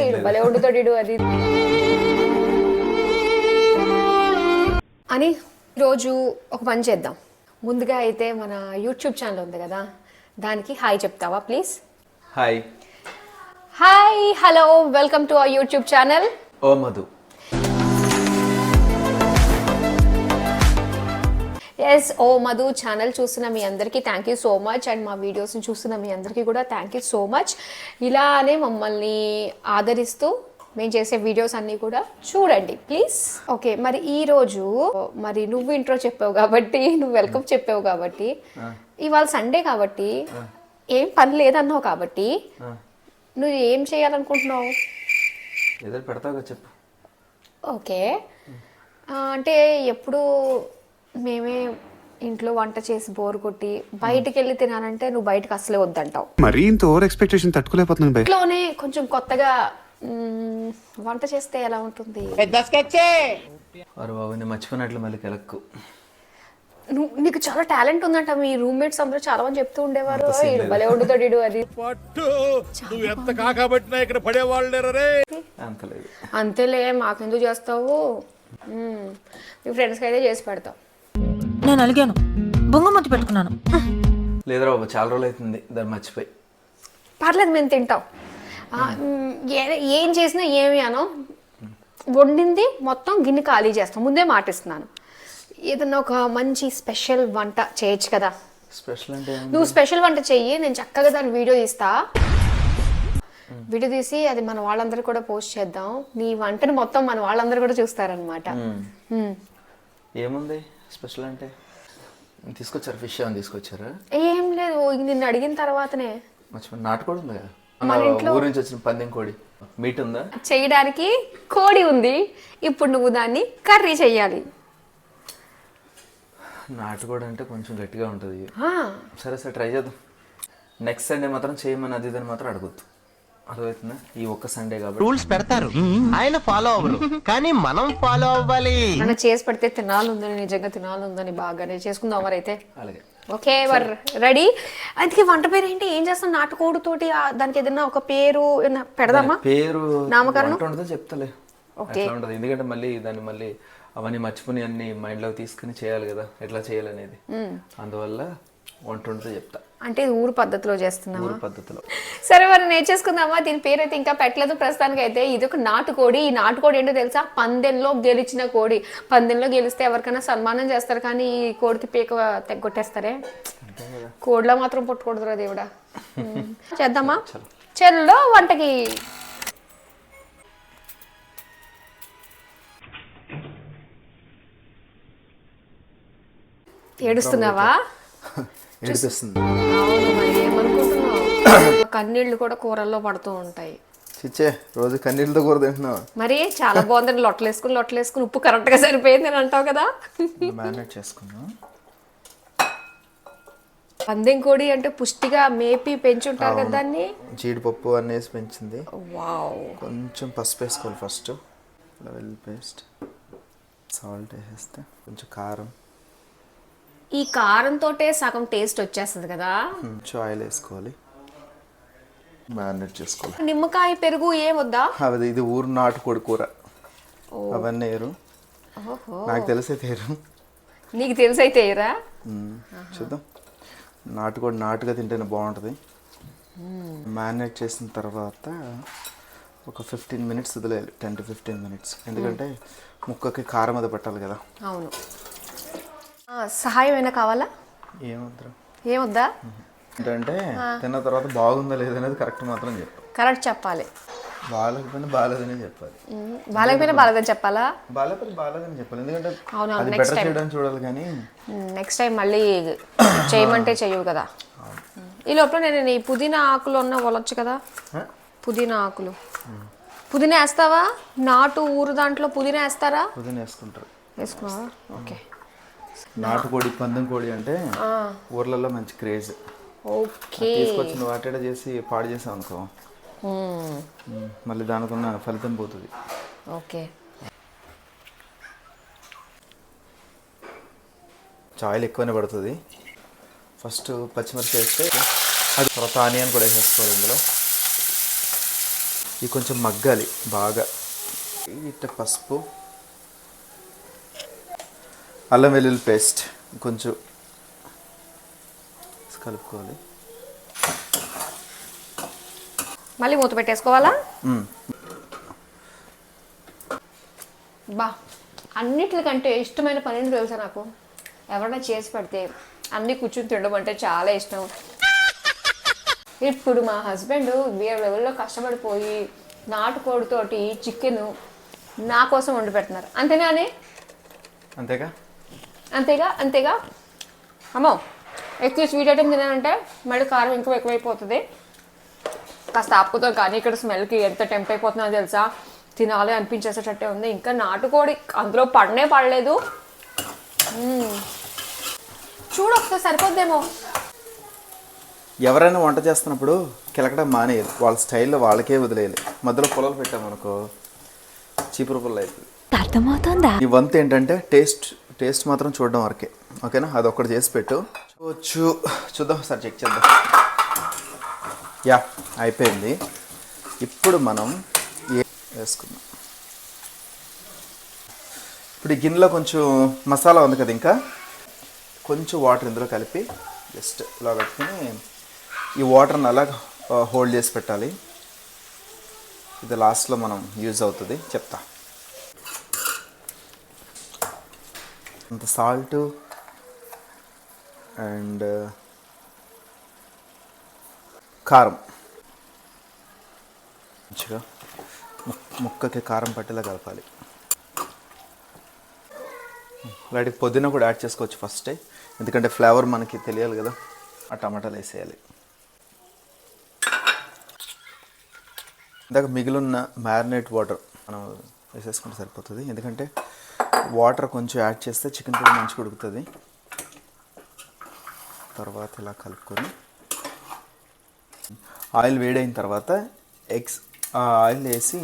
ఈడు భలే వండుతాడు ఈడు అది. అని రోజు ఒక పని చేద్దాం. ముందుగా అయితే మన యూట్యూబ్ ఛానల్ ఉంది కదా దానికి హాయ్ చెప్తావా please hi hi hello welcome to our YouTube channel O Madhu. S O Madhu channel చూస్తున్న మీ అందరికీ thank you so much and మా వీడియోస్ని చూస్తున్న మీ అందరికీ కూడా థ్యాంక్ యూ సో మచ్ ఇలానే మమ్మల్ని ఆదరిస్తూ మేము చేసే వీడియోస్ అన్నీ కూడా చూడండి ప్లీజ్ ఓకే మరి ఈ రోజు మరి నువ్వు ఇంట్రో చెప్పావు కాబట్టి నువ్వు వెల్కమ్ చెప్పావు కాబట్టి ఇవాళ సండే కాబట్టి ఏం పని లేదన్నావు కాబట్టి నువ్వు ఏం చేయాలనుకుంటున్నావు? ఏదో పెడతావు చెప్పు. ఓకే అంటే ఎప్పుడు మేమే ఇంట్లో వంట చేసి బోర్ కొట్టి బయటికి వెళ్ళి తినాలంటే నువ్వు బయటకు అసలే వద్దంటావు. మరీ ఇంత ఓవర్ ఎక్స్పెక్టేషన్ తట్టుకోలేకపోతున్నాను ఇంట్లోనే కొంచెం కొత్తగా వంట చేస్తే ఎలా ఉంటుంది? వారు బాబు నేను మర్చిపోయినట్లు మళ్ళీ కెలక్కు. నువ్వు నీకు చాలా టాలెంట్ ఉందంట మీ రూమ్మేట్స్ అందరూ చాలా మంది చెప్తూ ఉండేవారు. ఈడు భలే వండుతాడు ఈడు అది. పట్టు! నువ్వు ఎంత కాకబట్టినా ఇక్కడ పడేవాళ్ళు లేరే అంత లేదు అంతేలే మాకెందుకు చేస్తావు? మ్, మీ ఫ్రెండ్స్కి అయితే చేసి పెడతావు నేను అలిగాను. బొంగమతి పెట్టుకున్నాను. లేదురా బాబు చాలా రోజులు అవుతుంది. దాన్ని మర్చిపోయి. పర్లేదు మేము తింటాం. ఆ, ఏ- ఏం చేసినా ఏమి అనో. వండింది మొత్తం గిన్నె ఖాళీ చేస్తాం. ముందే మాటిస్తున్నాను. ఏదన్నా ఒక మంచి స్పెషల్ వంట చేయొచ్చు కదా. స్పెషల్ అంటే ఏం- నువ్వు స్పెషల్ వంట చెయ్యి నేను చక్కగా దాని వీడియో తీస్తా. వీడియో తీసి అది మన వాళ్ళందరూ కూడా పోస్ట్ చేద్దాం. నీ వంటని మొత్తం మన వాళ్ళందరూ కూడా చూస్తారనమాట ఏముంది? స్పెషల్ అంటే? తీసుకొచ్చారు? ఫిష్ ఏమైనా తీసుకొచ్చారా? ఏం లేదు నిన్ను అడిగిన తర్వాతనే. మర్చిపోయి నాటుకోడి ఉంది? ఊరు నుంచి వచ్చిన పందెం కోడి. మీట్ ఉందా? చేయడానికి కోడి ఉంది. ఇప్పుడు నువ్వు దాన్ని కర్రీ చెయ్యాలి. నాటుకోడి అంటే కొంచెం గట్టిగా ఉంటుంది. సరే సరే ట్రై చేద్దాం. నెక్స్ట్ సండే మాత్రం చేయమని అది ఇదని మాత్రం అడగొద్దు. అర్థమవుతుందా? ఈ ఒక్క సండే కాబట్టి. రూల్స్ పెడతారు. ఆయన ఫాలో అవ్వరు. కానీ మనం ఫాలో అవ్వాలి. నన్ను చేసి పెడితే తినాలుందని నిజంగా తినాలుందని బాగానే చేసుకుందాం మరైతే. అలాగే. ఓకే వర్ రెడీ? అందుకే వంట పేరు ఏంటి ఏం చేస్తాం? నాటుకోడితోటి ఆ, దానికి ఏదైనా ఒక పేరు ఏమన్నా పెడదామా? పేరు నామకరణం? వంట ఉండదో చెప్తలే. ఓకే. ఎట్లా ఉండదు. ఎందుకంటే మళ్ళీ దాన్ని మళ్ళీ అవన్నీ మర్చిపోయి అన్ని మైండ్లో తీసుకుని చేయాలి కదా. ఎట్లా చేయాలనేది. అందువల్ల వంట ఉండదో చెప్తా. అంటే ఊరు పద్ధతిలో చేస్తున్నావా? ఊరు పద్ధతిలో. సరే మరి నేర్చేసుకుందామా? దీని పేరు అయితే ఇంకా పెట్టలేదు ప్రస్తుతానికి అయితే ఇది ఒక నాటుకోడి. ఈ నాటుకోడి ఏంటో తెలుసా? పందెంలో గెలిచిన కోడి. పందెంలో గెలిస్తే ఎవరికైనా సన్మానం చేస్తారు కానీ ఈ కోడికి పీక తెగొట్టేస్తారే కోడిలా మాత్రం పుట్టకూడదురా దేవుడా. చేద్దామా? చెల్లో వంటకి. ఏడుస్తున్నావా? ఏమనుకుంటున్నావు? కన్నీళ్ళు కూడా కూరల్లో పడుతూ ఉంటాయి. చిచ్చే రోజు కన్నీళ్ళతో కూర తింటున్నావు? మరి చాలా బాగుందని లొట్టలు వేసుకుని లొట్టలు వేసుకుని ఉప్పు కరెక్ట్గా సరిపోయింది అని అంటావు కదా? మ్యారినేట్ చేసుకున్నాం పందెం కోడి అంటే పుష్టిగా మేపి పెంచుంటారు కదా దాన్ని? జీడిపప్పు అన్నీ వేసి పెంచింది. వావ్. కొంచెం పసుపు వేసుకోవాలి ఫస్ట్. Well paste. సాల్ట్ వేసేస్తే కొంచెం కారం. ఈ కారంతో సగం టేస్ట్ వచ్చేస్తుంది కదా? కొంచెం ఆయిల్ వేసుకోవాలి. మ్యారినేట్ చేసుకోవాలి. నిమ్మకాయ పెరుగు ఏం వద్దా? అది ఇది ఊరు నాటుకోడి కూర. అవన్నీ వేరు నాకు తెలిసే తేరు. నీకు తెలిసైతే మ్మ్. చూద్దాం. నాటుకోడి నాటుగా తింటేనే బాగుంటుంది. మ్యారినేట్ చేసిన తర్వాత ఒక ఫిఫ్టీన్ మినిట్స్ వదిలేయాలి. టెన్ టు ఫిఫ్టీన్ మినిట్స్ ఎందుకంటే ముక్కకి కారం అది పట్టాలి కదా. అవును. సహాయం ఏమైనా కావాలా? ఏమద్రా ఏమొద్దా? ఏంటంటే తిన్న తర్వాత బాగుందా లేదనేది కరెక్ట్ మాత్రం చెప్పు. కరెక్ట్ చెప్పాలి. బాగాలేకపోయినా బాగాలేదనే చెప్పాలి. బాలేకపోయినా బాలేదని చెప్పాలా? బాగాలేకపోతే బాగాలేదని చెప్పాలి. ఎందుకంటే అది next బెటర్ time. చేయడానికి చూడాలి కానీ నెక్స్ట్ టైం మళ్ళీ చేయమంటే చెయ్యవు కదా. ఈ లోపల నేను ఈ పుదీనా ఆకులు ఉన్న వలొచ్చు కదా? పుదీనా ఆకులు. పుదీనా వేస్తావా? నాటు ఊరు దాంట్లో పుదీనా వేస్తారా? పుదీనా వేసుకుంటారు వేసుకున్నావా? ఓకే. నాటుకోడి పందెం కోడి అంటే ఊర్లలో మంచి క్రేజ్. ఓకే. తీసుకొచ్చిన వాటేడ చేసి పాడు చేసాం అనుకో. మళ్ళీ దానికి ఉన్న ఫలితం పోతుంది. ఓకే. ఆయిల్ ఎక్కువనే పడుతుంది. ఫస్ట్ పచ్చిమిర్చి వేస్తే అది తర్వాత ఆనియన్ కూడా వేసేసుకోవాలి ఇందులో. ఇవి కొంచెం మగ్గాలి బాగా. ఇట్ట పసుపు. అల్లం వెల్లుల్లి పేస్ట్ కొంచెం కలుపుకోవాలి. మళ్ళీ మూత పెట్టేసుకోవాలా. బా అన్నిటికంటే ఇష్టమైన పని తెలుసా నాకు? ఎవరైనా చేసి పెడితే అన్ని కూర్చుని తినడం అంటే చాలా ఇష్టం. ఇప్పుడు మా హస్బెండ్ వేరే లెవెల్లో కష్టపడిపోయి నాటుకోడితోటి చికెన్ నా కోసం వండి పెడుతున్నారు అంతేగాని అంతేగా? అంతేగా అంతేగా? అమ్మో ఎక్కువ స్వీట్ ఐటమ్ తినానంటే మళ్ళీ కారం ఎక్కువ ఎక్కువైపోతుంది. కాస్త ఆపుకుతాం కానీ ఇక్కడ స్మెల్కి ఎంత టెంప్ అయిపోతుందో తెలుసా? తినాలి అనిపించేసేటట్టే ఉంది. ఇంకా నాటుకోడి అందులో పడనే పడలేదు. చూడు ఒకసారి సరిపోద్దేమో. ఎవరైనా వంట చేస్తున్నప్పుడు కిలకడం మానేయాలి వాళ్ళ స్టైల్లో వాళ్ళకే వదిలేయాలి. మధ్యలో పొలాలు పెట్టామనుకో చీపురు పుల్ల అవుతుంది అర్థమవుతోందా? ఈ వంతు ఏంటంటే టేస్ట్ టేస్ట్ మాత్రం చూడడం వరకే. ఓకేనా? అది ఒకటి చేసి పెట్టు. చూడవచ్చు చూద్దాం సార్ చెక్ చేద్దాం. యా అయిపోయింది. ఇప్పుడు మనం ఏ వేసుకుందాం. ఇప్పుడు ఈ గిన్నెలో కొంచెం మసాలా ఉంది కదా ఇంకా? కొంచెం వాటర్ ఇందులో కలిపి జస్ట్ ఇలా పెట్టుకుని ఈ వాటర్ని అలా హోల్డ్ చేసి పెట్టాలి. ఇది లాస్ట్లో మనం యూజ్ అవుతుంది. చెప్తా. అంత సాల్ట్ అండ్ కారం. మంచిగా ముక్కకి కారం పట్టేలా కలపాలి. వాటికి పొద్దున కూడా యాడ్ చేసుకోవచ్చు ఫస్టే ఎందుకంటే ఫ్లేవర్ మనకి తెలియాలి కదా. ఆ టమాటాలు వేసేయాలి. ఇందాక మిగిలిన మ్యారినేట్ వాటర్ మనం వేసేసుకుంటే సరిపోతుంది. ఎందుకంటే వాటర్ కొంచెం యాడ్ చేస్తే చికెన్ కూడా మంచిగా ఉడుకుతుంది. తర్వాత ఇలా కలుపుకొని ఆయిల్ వేడైన తర్వాత ఎగ్స్ ఆ ఆయిల్ వేసి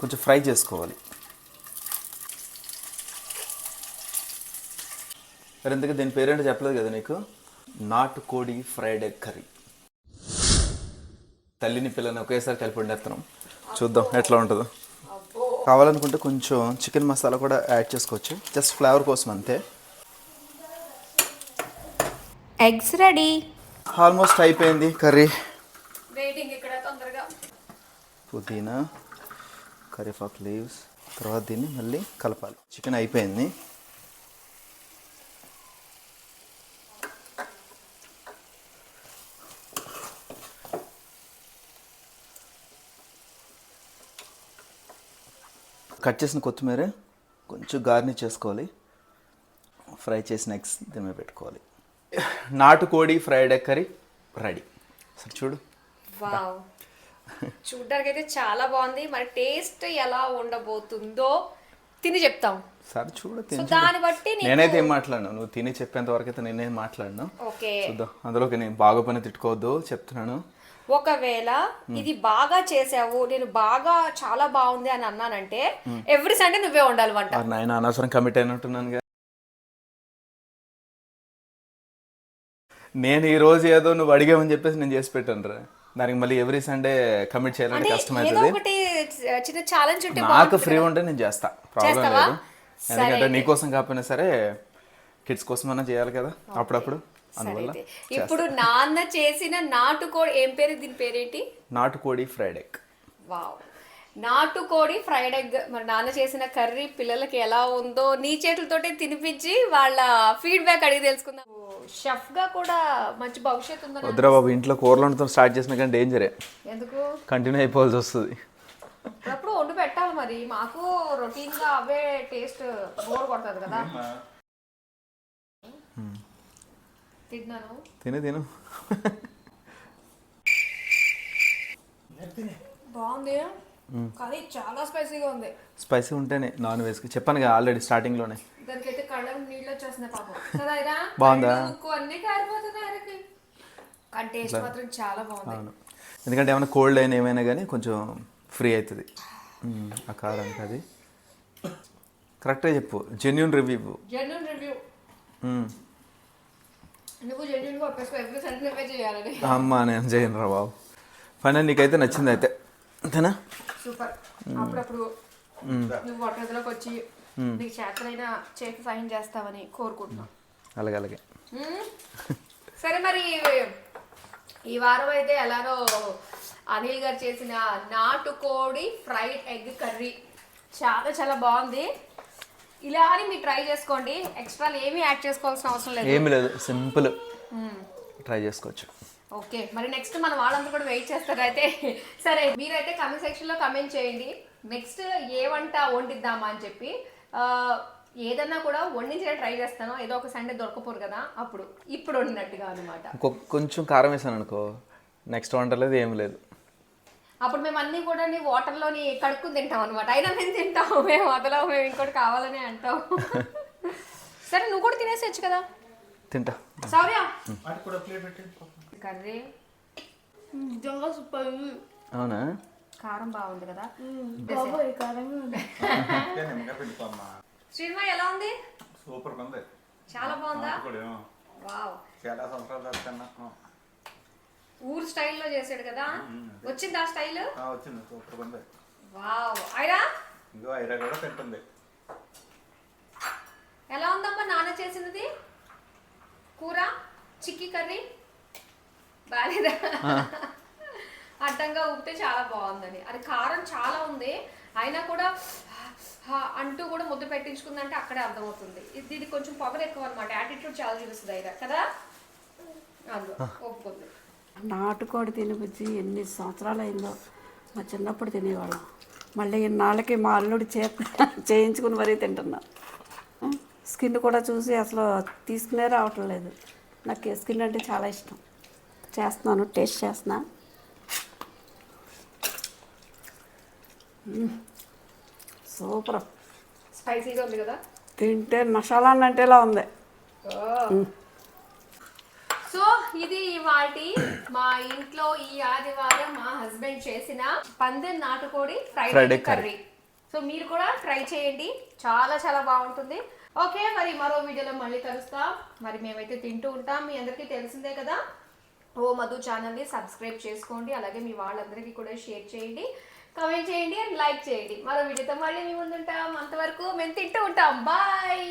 కొంచెం ఫ్రై చేసుకోవాలి. మరి ఎందుకు దీని పేరేంటో చెప్పలేదు కదా నీకు? నాటుకోడి ఫ్రైడ్ ఎగ్ కర్రీ. తల్లిని పిల్లని ఒకేసారి కలిపి వండేస్తున్నాం చూద్దాం ఎట్లా ఉంటుందో. కావాలనుకుంటే కొంచెం చికెన్ మసాలా కూడా యాడ్ చేసుకోవచ్చు. జస్ట్ ఫ్లేవర్ కోసం అంతే. ఎగ్స్ రెడీ ఆల్మోస్ట్ అయిపోయింది కర్రీ. వెయిటింగ్ ఇక్కడ తొందరగా. పుదీనా కరివేపాకు లీవ్స్ తర్వాత దీన్ని మళ్ళీ కలపాలి. చికెన్ అయిపోయింది. కట్ చేసిన కొత్తిమీర కొంచెం గార్నిష్ చేసుకోవాలి. ఫ్రై చేసిన ఎగ్స్ దీని మీద పెట్టుకోవాలి. నాటుకోడి ఫ్రైడ్ ఎగ్ కర్రీ రెడీ. సరే చూడు. చూడ్డానికి అయితే చాలా బాగుంది. మరి టేస్ట్ ఎలా ఉండబోతుందో తిని చెప్తాం. సరే చూడు దాన్ని బట్టి నేనైతే ఏం మాట్లాడను. నువ్వు తిని చెప్పేంత వరకు అయితే నేనేం మాట్లాడను. ఓకే. చూద్దాం. అందులోకి నేను బాగా పని తిట్టుకోవద్దు చెప్తున్నాను. ఒకవేళ ఇది బాగా చేసావు నేను బాగా చాలా బాగుంది అని అన్నానంటే ఎవ్రీ సండే నువ్వే ఉండాలి వంట. నాయన అనవసరం కమిట్ అయినట్టున్నాను నేను ఈ రోజు ఏదో నువ్వు అడిగావని చెప్పేసి నేను చేసి పెట్టాను రా. దానికి మళ్ళీ ఎవ్రీ సండే కమిట్ చేయాలంటే కష్టమవుతుంది చిన్న ఛాలెంజ్ ఉంటే నాకు ఫ్రీ ఉంటే నేను చేస్తా. ప్రాబ్లం? లేదు. ఎందుకంటే నీకోసం కాకపోయినా సరే కిడ్స్ కోసమన్నా చేయాలి కదా అప్పుడప్పుడు. అందువల్ల అయితే ఇప్పుడు నాన్న చేసిన నాటుకోడి ఏం పేరు దీని పేరేంటి? నాటుకోడి ఫ్రైడ్ ఎగ్. వావ్. నాటుకోడి ఫ్రైడ్ ఎగ్ మరి నాన్న చేసిన కర్రీ పిల్లలకి ఎలా ఉందో నీ చేతులతోటే తినిపించి వాళ్ళ ఫీడ్బ్యాక్ అడిగి తెలుసుకుందాం. షెఫ్గా కూడా మంచి భవిష్యత్తు ఉందని వద్దురా బాబు ఇంట్లో కూరలు వండుతాం స్టార్ట్ చేసిన కానీ డేంజరే. ఎందుకు? కంటిన్యూ అయిపోవాల్సి వస్తుంది. అప్పుడు వండి పెట్టాలి మరి. మాకు రొటీన్గా అవే టేస్ట్ బోర్ కొడుతుంది కదా. తిన్నాను. తిను తిను. బాగుంది. కానీ చాలా స్పైసీగా ఉంది. స్పైసీ ఉంటేనే నాన్ వెజ్కి. చెప్పాను కదా ఆల్రెడీ స్టార్టింగ్లోనే. దానికైతే కళ్ళం నీళ్ళు వచ్చేస్తున్నాయి పాపం. కదా బాగుందా? అన్ని కారిపోతున్నాయి ఆయనకి. కానీ టేస్ట్ మాత్రం చాలా బాగుంది. అవును. ఎందుకంటే ఏమైనా కోల్డ్ అయినా ఏమైనా కానీ కొంచెం ఫ్రీ అవుతుంది. ఆ కారానికి అది. కరెక్ట్గా చెప్పు. జెన్యున్ రివ్యూ జెన్యున్ రివ్యూ నువ్వు జెన్యున్గా ఒప్పేసుకో ఎవ్రీ సండే నువ్వే చేయాలని అమ్మా నేను చేయను రా బాబు. ఫైనల్ నీకైతే నచ్చింది అయితే. అంతేనా? సూపర్. అప్పుడప్పుడు నువ్వు వచ్చి నీకు చేతి సాయం చేస్తావని కోరుకుంటున్నాం. అలాగే అలాగే. సరే మరి ఈ వారం అయితే ఎలానో అనిల్ గారు చేసిన నాటుకోడి ఫ్రైడ్ ఎగ్ కర్రీ. చాలా చాలా బాగుంది. ఇలా అని మీరు ట్రై చేసుకోండి. ఎక్స్ట్రా ఏమీ యాడ్ చేసుకోవాల్సిన అవసరం లేదు. ఏమి లేదు. సింపుల్ ట్రై చేసుకోవచ్చు. ఓకే మరి నెక్స్ట్ మన వాళ్ళందరూ కూడా వెయిట్ చేస్తారు అయితే. సరే మీరైతే కమెంట్ సెక్షన్లో కమెంట్ చేయండి. నెక్స్ట్ ఏ వంట వండిద్దామా అని చెప్పి. ఏదన్నా కూడా వండించే ట్రై చేస్తాను. ఏదో ఒక సండే దొరకపోరు కదా అప్పుడు. ఇప్పుడు వండినట్టుగా అనమాట కొంచెం కారం వేసాను అనుకో నెక్స్ట్ వంట లేదు ఏమి లేదు. అప్పుడు మేము అన్ని కూడా నీ వాటర్లోని కడుక్కుని తింటాం అనమాట అయినా మేము తింటాం మేము అదలో మేము ఇంకోటి కావాలని అంటాం. సరే నువ్వు కూడా తినేసేయచ్చు కదా? తింటా. సౌర్య! కర్రీ. అవునా? కారం బాగుంది కదా? శ్రీమా ఎలా ఉంది? సూపర్ ఉంది. చాలా బాగుందా? వావ్. చాలా సంవత్సరాలు ఊరు స్టైల్లో చేసాడు కదా? వచ్చింది ఆ స్టైల్? వచ్చింది. సూపర్ ఉంది. వావ్. అయిరా ఇంకో ఐరా కూడా తింటుంది ఎలా ఉందమ్మా నాన్న చేసినది? కూర చిక్కీ కర్రీ? బాగాలేదా అడ్డంగా ఊపితే చాలా బాగుందని. అది కారం చాలా ఉంది. అయినా కూడా హా అంటూ కూడా ముద్ద పెట్టించుకుందంటే అక్కడే అర్థమవుతుంది. ఇది దీనికి కొంచెం పొగరు ఎక్కువ అనమాట యాటిట్యూడ్ చాలా చూపిస్తుంది అయినా కదా? అందులో ఒప్పుకుంది. నాటుకోడి తినిపించి ఎన్ని సంవత్సరాలు అయిందో మా చిన్నప్పుడు తినేవాళ్ళం. మళ్ళీ ఇన్నాళ్ళకి మా అల్లుడి చేత చేయించుకుని మరీ తింటున్నా. స్కిన్ కూడా చూసి అసలు తీసుకునే రావటం లేదు. నాకు స్కిన్ అంటే చాలా ఇష్టం. చేస్తున్నాను టేస్ట్ చేస్తున్నా. సూపర్. స్పైసీగా ఉంది కదా? తింటే మసాలా అన్నంటేలా ఉంది. సో ఇది వాటి మా ఇంట్లో ఈ ఆదివారం మా హస్బెండ్ చేసిన పందెం నాటుకోడి ఫ్రైడ్ కర్రీ. సో మీరు కూడా ట్రై చేయండి. చాలా చాలా బాగుంటుంది. ఓకే మరి మరో వీడియోలో మళ్ళీ కలుస్తాం. మరి మేమైతే తింటూ ఉంటాం. మీ అందరికీ తెలిసిందే కదా. ఓ మధు ఛానల్ని సబ్స్క్రైబ్ చేసుకోండి. అలాగే మీ వాళ్ళందరికీ కూడా షేర్ చేయండి. కామెంట్ చేయండి అండ్ లైక్ చేయండి. మరో వీడియోతో మళ్ళీ మీ ముందుంటాం. అంతవరకు మేము తింటూ ఉంటాం. బాయ్!